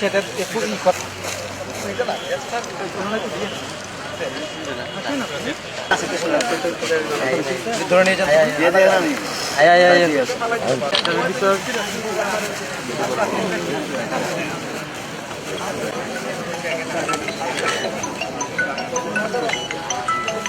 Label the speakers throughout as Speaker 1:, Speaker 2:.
Speaker 1: সেটা একটু ই কর ধরে নিয়ে যান আয় আয় আয় ভিতর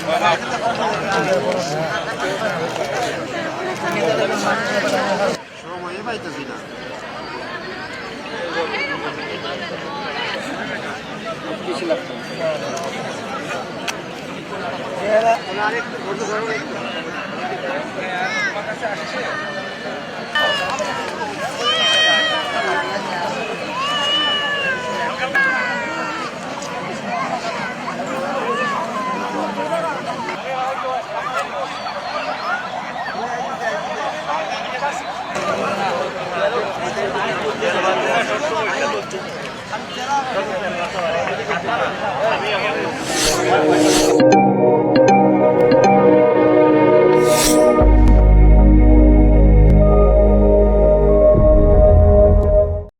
Speaker 2: সময়ে পাইতেছি না আরেকটু ধরতে ধরো আসছে ไหมครับ